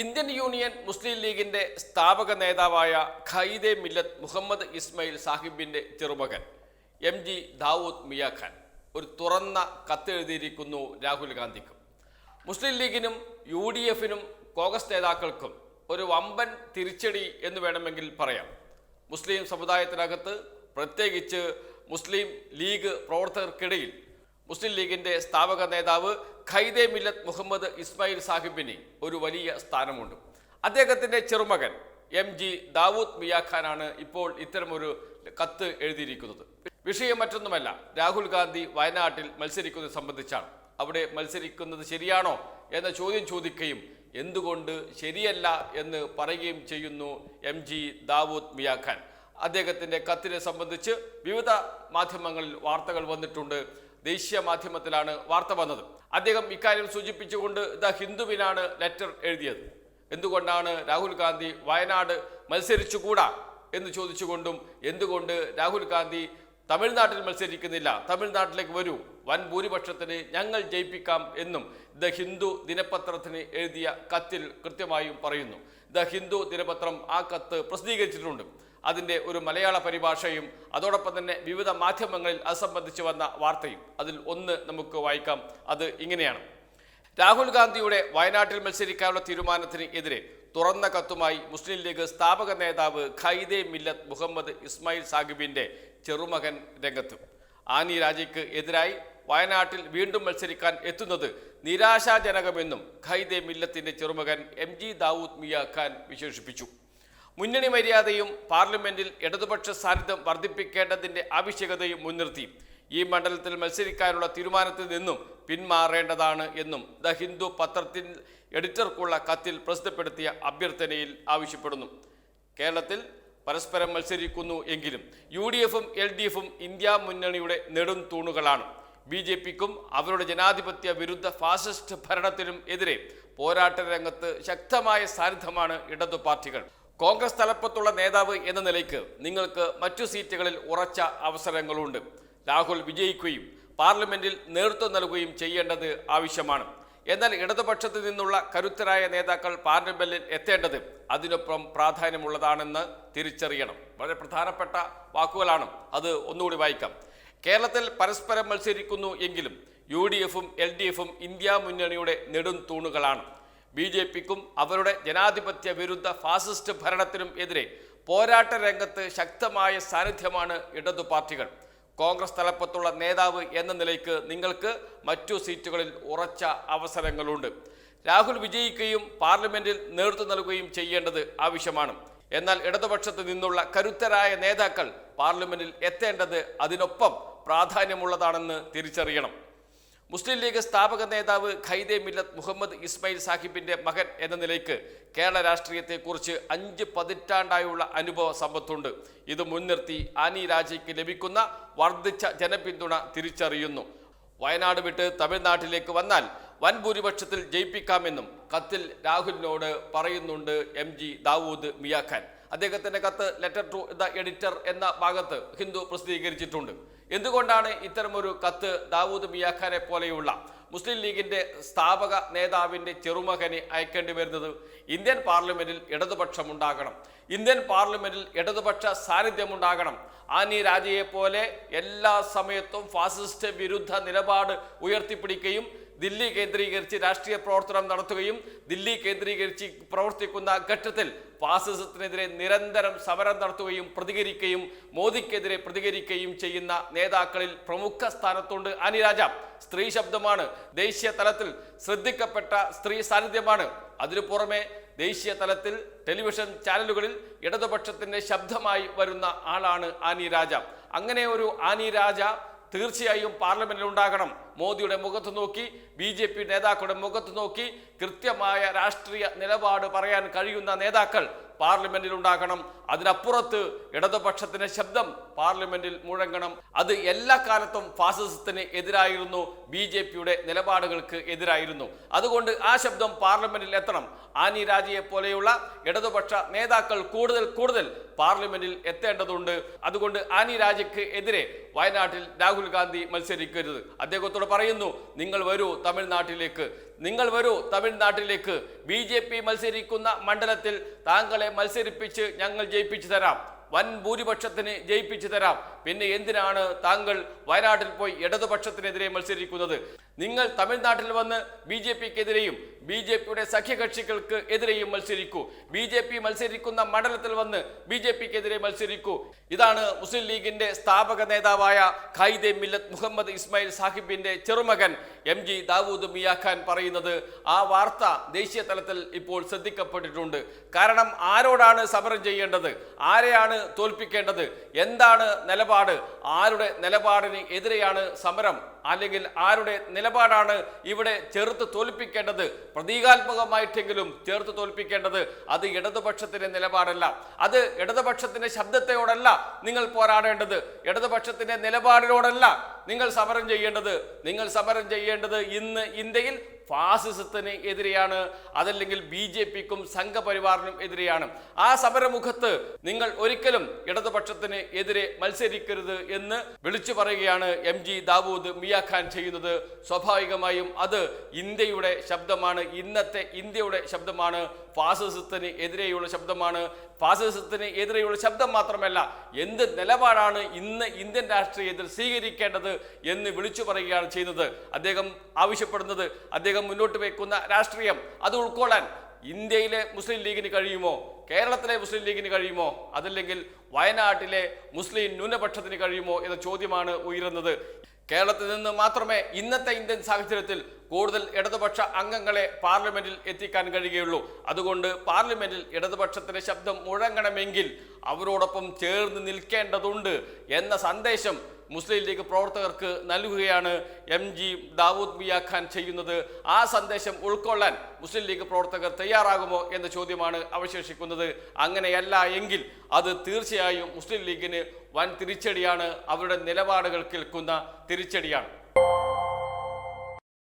Indian union മുസ്ലിം ലീഗിന്റെ സ്ഥാപക നേതാവായ ഖൈദെ മില്ലത്ത് മുഹമ്മദ് ഇസ്മയിൽ സാഹിബിന്റെ ചെറുമകൻ എം ജി ദാവൂദ് മിയാഖാൻ. ഒരു തുറന്ന കത്തെഴുതിയിരിക്കുന്നു രാഹുൽ ഗാന്ധിക്കും. മുസ്ലിം ലീഗിനും യു ഡി എഫിനും കോൺഗ്രസ് നേതാക്കൾക്കും ഒരു വമ്പൻ തിരിച്ചടി എന്ന് വേണമെങ്കിൽ പറയാം. മുസ്ലിം സമുദായത്തിനകത്ത് പ്രത്യേകിച്ച് മുസ്ലിം ലീഗ് പ്രവർത്തകർക്കിടയിൽ മുസ്ലിം ലീഗിന്റെ സ്ഥാപക നേതാവ് ഖൈദെ മില്ലത്ത് മുഹമ്മദ് ഇസ്മായിൽ സാഹിബിന് ഒരു വലിയ സ്ഥാനമുണ്ട്. അദ്ദേഹത്തിന്റെ ചെറുമകൻ എം ജി ദാവൂദ് മിയാഖാനാണ് ഇപ്പോൾ ഇത്തരമൊരു കത്ത് എഴുതിയിരിക്കുന്നത്. വിഷയം മറ്റൊന്നുമല്ല രാഹുൽ ഗാന്ധി വയനാട്ടിൽ മത്സരിക്കുന്നത് സംബന്ധിച്ചാണ്. അവിടെ മത്സരിക്കുന്നത് ശരിയാണോ എന്ന ചോദ്യം ചോദിക്കുകയും എന്തുകൊണ്ട് ശരിയല്ല എന്ന് പറയുകയും ചെയ്യുന്നു എം ജി ദാവൂദ് മിയാഖാൻ അദ്ദേഹത്തിന്റെ കത്തിനെ സംബന്ധിച്ച് വിവിധ മാധ്യമങ്ങളിൽ വാർത്തകൾ വന്നിട്ടുണ്ട്. ദേശീയ മാധ്യമത്തിലാണ് വാർത്ത വന്നത്. അദ്ദേഹം ഇക്കാര്യം സൂചിപ്പിച്ചുകൊണ്ട് ദ ഹിന്ദുവിനാണ് ലെറ്റർ എഴുതിയത്. എന്തുകൊണ്ടാണ് രാഹുൽ ഗാന്ധി വയനാട് മത്സരിച്ചുകൂടാ എന്ന് ചോദിച്ചുകൊണ്ടും എന്തുകൊണ്ട് രാഹുൽ ഗാന്ധി തമിഴ്നാട്ടിൽ മത്സരിക്കുന്നില്ല തമിഴ്നാട്ടിലേക്ക് വരൂ വൻ ഭൂരിപക്ഷത്തിന് ഞങ്ങൾ ജയിപ്പിക്കാം എന്നും ദ ഹിന്ദു ദിനപത്രത്തിന് എഴുതിയ കത്തിൽ കൃത്യമായും പറയുന്നു. ദ ഹിന്ദു ദിനപത്രം ആ കത്ത് പ്രസിദ്ധീകരിച്ചിട്ടുണ്ട്. അതിന്റെ ഒരു മലയാള പരിഭാഷയും അതോടൊപ്പം തന്നെ വിവിധ മാധ്യമങ്ങളിൽ അത് സംബന്ധിച്ച് വന്ന വാർത്തയും അതിൽ ഒന്ന് നമുക്ക് വായിക്കാം. അത് ഇങ്ങനെയാണ്. രാഹുൽ ഗാന്ധിയുടെ വയനാട്ടിൽ മത്സരിക്കാനുള്ള തീരുമാനത്തിന് എതിരെ തുറന്ന കത്തുമായി മുസ്ലിം ലീഗ് സ്ഥാപക നേതാവ് ഖൈദെ മില്ലത്ത് മുഹമ്മദ് ഇസ്മായിൽ സാഹിബിന്റെ ചെറുമകൻ രംഗത്ത്. ആനി രാജയ്ക്ക് എതിരായി വയനാട്ടിൽ വീണ്ടും മത്സരിക്കാൻ എത്തുന്നത് നിരാശാജനകമെന്നും ഖൈദെ മില്ലത്തിന്റെ ചെറുമകൻ എം ജി ദാവൂദ് മിയ ഖാൻ വിശേഷിപ്പിച്ചു. മുന്നണി മര്യാദയും പാർലമെന്റിൽ ഇടതുപക്ഷ സാന്നിധ്യം വർദ്ധിപ്പിക്കേണ്ടതിന്റെ ആവശ്യകതയും മുൻനിർത്തി. ഈ മണ്ഡലത്തിൽ മത്സരിക്കാനുള്ള തീരുമാനത്തിൽ നിന്നും പിന്മാറേണ്ടതാണ് എന്നും ദ ഹിന്ദു പത്രത്തിൽ എഡിറ്റർക്കുള്ള കത്തിൽ പ്രസിദ്ധപ്പെടുത്തിയ അഭ്യർത്ഥനയിൽ ആവശ്യപ്പെടുന്നു. കേരളത്തിൽ പരസ്പരം മത്സരിക്കുന്നു എങ്കിലും യു ഡി എഫും എൽ ഡി എഫും ഇന്ത്യ മുന്നണിയുടെ നെടും തൂണുകളാണ്. ബി ജെ പിക്കും അവരുടെ ജനാധിപത്യ വിരുദ്ധ ഫാസിസ്റ്റ് ഭരണത്തിനും എതിരെ പോരാട്ട രംഗത്ത് ശക്തമായ സാന്നിധ്യമാണ് ഇടതു പാർട്ടികൾ കോൺഗ്രസ് തലപ്പത്തുള്ള നേതാവ് എന്ന നിലയ്ക്ക് നിങ്ങൾക്ക് മറ്റു സീറ്റുകളിൽ ഉറച്ച അവസരങ്ങളുണ്ട്. രാഹുൽ വിജയിക്കുകയും പാർലമെന്റിൽ നേതൃത്വം നൽകുകയും ചെയ്യേണ്ടത് ആവശ്യമാണ്. എന്നാൽ ഇടതുപക്ഷത്തു നിന്നുള്ള കരുത്തരായ നേതാക്കൾ പാർലമെന്റിൽ എത്തേണ്ടത് അതിനൊപ്പം പ്രാധാന്യമുള്ളതാണെന്ന് തിരിച്ചറിയണം. വളരെ പ്രധാനപ്പെട്ട വാക്കുകളാണ് അത് ഒന്നുകൂടി വായിക്കാം. കേരളത്തിൽ പരസ്പരം മത്സരിക്കുന്നു എങ്കിലും യു ഡി എഫും എൽ ഡി എഫും ഇന്ത്യ മുന്നണിയുടെ നെടും തൂണുകളാണ്. ബി ജെ പിക്കും അവരുടെ ജനാധിപത്യ വിരുദ്ധ ഫാസിസ്റ്റ് ഭരണത്തിനും എതിരെ പോരാട്ട രംഗത്ത് ശക്തമായ സാന്നിധ്യമാണ് ഇടതു പാർട്ടികൾ. കോൺഗ്രസ് തലപ്പത്തുള്ള നേതാവ് എന്ന നിലയ്ക്ക് നിങ്ങൾക്ക് മറ്റു സീറ്റുകളിൽ ഉറച്ച അവസരങ്ങളുണ്ട്. രാഹുൽ വിജയിക്കുകയും പാർലമെന്റിൽ നേതൃത്വം നൽകുകയും ചെയ്യേണ്ടത് ആവശ്യമാണ്. എന്നാൽ ഇടതുപക്ഷത്ത് നിന്നുള്ള കരുത്തരായ നേതാക്കൾ പാർലമെന്റിൽ എത്തേണ്ടത് അതിനൊപ്പം പ്രാധാന്യമുള്ളതാണെന്ന് തിരിച്ചറിയണം. മുസ്ലിം ലീഗ് സ്ഥാപക നേതാവ് ഖൈദെ മില്ലത്ത് മുഹമ്മദ് ഇസ്മയിൽ സാഹിബിന്റെ മകൻ എന്ന നിലയ്ക്ക് കേരള രാഷ്ട്രീയത്തെക്കുറിച്ച് അഞ്ച് പതിറ്റാണ്ടായുള്ള അനുഭവ സമ്പത്തുണ്ട്. ഇത് മുൻനിർത്തി ആനി രാജയ്ക്ക് ലഭിക്കുന്ന വർദ്ധിച്ച ജനപിന്തുണ തിരിച്ചറിയുന്നു. വയനാട് വിട്ട് തമിഴ്നാട്ടിലേക്ക് വന്നാൽ വൻ ഭൂരിപക്ഷത്തിൽ ജയിപ്പിക്കാമെന്നും കത്തിൽ രാഹുലിനോട് പറയുന്നുണ്ട് എം ജി ദാവൂദ് മിയാഖാൻ. അദ്ദേഹത്തിന്റെ കത്ത് ലെറ്റർ ടു ദ എഡിറ്റർ എന്ന ഭാഗത്ത് ഹിന്ദു പ്രസിദ്ധീകരിച്ചിട്ടുണ്ട്. എന്തുകൊണ്ടാണ് ഇത്തരമൊരു കത്ത് ദാവൂദ് മിയാഖാനെ പോലെയുള്ള മുസ്ലിം ലീഗിന്റെ സ്ഥാപക നേതാവിന്റെ ചെറുമകനെ അയക്കേണ്ടി വരുന്നത്? ഇന്ത്യൻ പാർലമെന്റിൽ ഇടതുപക്ഷം ഉണ്ടാകണം. ഇന്ത്യൻ പാർലമെന്റിൽ ഇടതുപക്ഷ സാന്നിധ്യം ഉണ്ടാകണം. ആനി രാജയെ പോലെ എല്ലാ സമയത്തും ഫാസിസ്റ്റ് വിരുദ്ധ നിലപാട് ഉയർത്തിപ്പിടിക്കുകയും ദില്ലി കേന്ദ്രീകരിച്ച് രാഷ്ട്രീയ പ്രവർത്തനം നടത്തുകയും ദില്ലി കേന്ദ്രീകരിച്ച് പ്രവർത്തിക്കുന്ന ഘട്ടത്തിൽ ഫാസിസത്തിനെതിരെ നിരന്തരം സമരം നടത്തുകയും പ്രതികരിക്കുകയും മോദിക്കെതിരെ പ്രതികരിക്കുകയും ചെയ്യുന്ന നേതാക്കളിൽ പ്രമുഖ സ്ഥാനത്തുണ്ട് അനിരാജ സ്ത്രീ ശബ്ദമാണ്. ദേശീയ തലത്തിൽ ശ്രദ്ധിക്കപ്പെട്ട സ്ത്രീ സാന്നിധ്യമാണ്. അതിനു പുറമെ ദേശീയ തലത്തിൽ ടെലിവിഷൻ ചാനലുകളിൽ ഇടതുപക്ഷത്തിന്റെ ശബ്ദമായി വരുന്ന ആളാണ് ആനി രാജ. അങ്ങനെ ഒരു ആനി രാജ തീർച്ചയായും പാർലമെന്റിൽ ഉണ്ടാകണം. മോദിയുടെ മുഖത്ത് നോക്കി ബി ജെ പി നേതാക്കളുടെ മുഖത്ത് നോക്കി കൃത്യമായ രാഷ്ട്രീയ നിലപാട് പറയാൻ കഴിയുന്ന നേതാക്കൾ പാർലമെന്റിൽ ഉണ്ടാകണം. അതിനപ്പുറത്ത് ഇടതുപക്ഷത്തിന്റെ ശബ്ദം പാർലമെന്റിൽ മുഴങ്ങണം. അത് എല്ലാ കാലത്തും ഫാസിസത്തിന് എതിരായിരുന്നു ബി ജെ പിയുടെ നിലപാടുകൾക്ക് എതിരായിരുന്നു. അതുകൊണ്ട് ആ ശബ്ദം പാർലമെന്റിൽ എത്തണം. ആനി രാജയെ പോലെയുള്ള ഇടതുപക്ഷ നേതാക്കൾ കൂടുതൽ കൂടുതൽ പാർലമെന്റിൽ എത്തേണ്ടതുണ്ട്. അതുകൊണ്ട് ആനി രാജയ്ക്ക് എതിരെ വയനാട്ടിൽ രാഹുൽ ഗാന്ധി മത്സരിക്കരുത്. അദ്ദേഹത്തോട് പറയുന്നു നിങ്ങൾ വരൂ തമിഴ്നാട്ടിലേക്ക്. നിങ്ങൾ വരൂ തമിഴ്നാട്ടിലേക്ക്. ബി മത്സരിക്കുന്ന മണ്ഡലത്തിൽ താങ്കളെ മത്സരിപ്പിച്ച് ഞങ്ങൾ ജയിപ്പിച്ചു തരാം. വൻ ഭൂരിപക്ഷത്തിന് ജയിപ്പിച്ചു തരാം. പിന്നെ എന്തിനാണ് താങ്കൾ വയനാട്ടിൽ പോയി ഇടതുപക്ഷത്തിനെതിരെ മത്സരിക്കുന്നത്? നിങ്ങൾ തമിഴ്നാട്ടിൽ വന്ന് ബി ജെ പിക്കെതിരെയും ബി ജെ പിയുടെ സഖ്യകക്ഷികൾക്ക് എതിരെയും മത്സരിക്കൂ. ബി ജെ പി മത്സരിക്കുന്ന മണ്ഡലത്തിൽ വന്ന് ബി ജെ പിക്കെതിരെ മത്സരിക്കൂ. ഇതാണ് മുസ്ലിം ലീഗിന്റെ സ്ഥാപക നേതാവായ ഖൈദെ മില്ലത്ത് മുഹമ്മദ് ഇസ്മായിൽ സാഹിബിന്റെ ചെറുമകൻ എം ജി ദാവൂദ് മിയാഖാൻ പറയുന്നത്. ആ വാർത്ത ദേശീയ തലത്തിൽ ഇപ്പോൾ ശ്രദ്ധിക്കപ്പെട്ടിട്ടുണ്ട്. കാരണം ആരോടാണ് സമരം ചെയ്യേണ്ടത്? ആരെയാണ് തോൽപ്പിക്കേണ്ടത്? എന്താണ് നിലപാട്? ആരുടെ നിലപാടിന് എതിരെയാണ് സമരം? അല്ലെങ്കിൽ ആരുടെ നിലപാടാണ് ഇവിടെ ചേർത്ത് തോൽപ്പിക്കേണ്ടത്? പ്രതീകാത്മകമായിട്ടെങ്കിലും ചേർത്ത് തോൽപ്പിക്കേണ്ടത് അത് ഇടതുപക്ഷത്തിന്റെ നിലപാടല്ല. അത് ഇടതുപക്ഷത്തിന്റെ ശബ്ദത്തെയോടല്ല നിങ്ങൾ പോരാടേണ്ടത്. ഇടതുപക്ഷത്തിന്റെ നിലപാടിനോടല്ല നിങ്ങൾ സമരം ചെയ്യേണ്ടത്. നിങ്ങൾ സമരം ചെയ്യേണ്ടത് ഇന്ന് ഇന്ത്യയിൽ ഫാസിസത്തിന് എതിരെയാണ് അതല്ലെങ്കിൽ ബി ജെ പിക്കും സംഘപരിവാറിനും എതിരെയാണ്. ആ സമരമുഖത്ത് നിങ്ങൾ ഒരിക്കലും ഇടതുപക്ഷത്തിന് എതിരെ മത്സരിക്കരുത് എന്ന് വിളിച്ചു പറയുകയാണ് എം ജി ദാവൂദ് മിയാഖാൻ ചെയ്യുന്നത്. സ്വാഭാവികമായും അത് ഇന്ത്യയുടെ ശബ്ദമാണ്. ഇന്നത്തെ ഇന്ത്യയുടെ ശബ്ദമാണ്. ഫാസിസത്തിന് എതിരെയുള്ള ശബ്ദമാണ്. ഫാസിസത്തിന് എതിരെയുള്ള ശബ്ദം മാത്രമല്ല എന്ത് നിലപാടാണ് ഇന്ന് ഇന്ത്യൻ രാഷ്ട്രീയത്തിൽ സ്വീകരിക്കേണ്ടത് എന്ന് വിളിച്ചു പറയുകയാണ് ചെയ്യുന്നത്. അദ്ദേഹം ആവശ്യപ്പെടുന്നത് അദ്ദേഹം മുന്നോട്ട് വയ്ക്കുന്ന രാഷ്ട്രീയം അത് ഉൾക്കൊള്ളാൻ ഇന്ത്യയിലെ മുസ്ലിം ലീഗിന് കഴിയുമോ? കേരളത്തിലെ മുസ്ലിം ലീഗിന് കഴിയുമോ? അതല്ലെങ്കിൽ വയനാട്ടിലെ മുസ്ലിം ന്യൂനപക്ഷത്തിന് കഴിയുമോ? എന്ന ചോദ്യമാണ് ഉയരുന്നത്. കേരളത്തിൽ നിന്ന് മാത്രമേ ഇന്നത്തെ ഇന്ത്യൻ സാഹചര്യത്തിൽ കൂടുതൽ ഇടതുപക്ഷ അംഗങ്ങളെ പാർലമെന്റിൽ എത്തിക്കാൻ കഴിയുകയുള്ളൂ. അതുകൊണ്ട് പാർലമെന്റിൽ ഇടതുപക്ഷത്തിന്റെ ശബ്ദം മുഴങ്ങണമെങ്കിൽ അവരോടൊപ്പം ചേർന്ന് നിൽക്കേണ്ടതുണ്ട് എന്ന സന്ദേശം മുസ്ലിം ലീഗ് പ്രവർത്തകർക്ക് നൽകുകയാണ് എം ജി ദാവൂദ് മിയാഖാൻ ചെയ്യുന്നത്. ആ സന്ദേശം ഉൾക്കൊള്ളാൻ മുസ്ലിം ലീഗ് പ്രവർത്തകർ തയ്യാറാകുമോ എന്ന ചോദ്യമാണ് അവശേഷിക്കുന്നത്. അങ്ങനെയല്ല എങ്കിൽ അത് തീർച്ചയായും മുസ്ലിം ലീഗിന് വൻ തിരിച്ചടിയാണ്. അവരുടെ നിലപാടുകൾ കേൾക്കുന്ന തിരിച്ചടിയാണ്.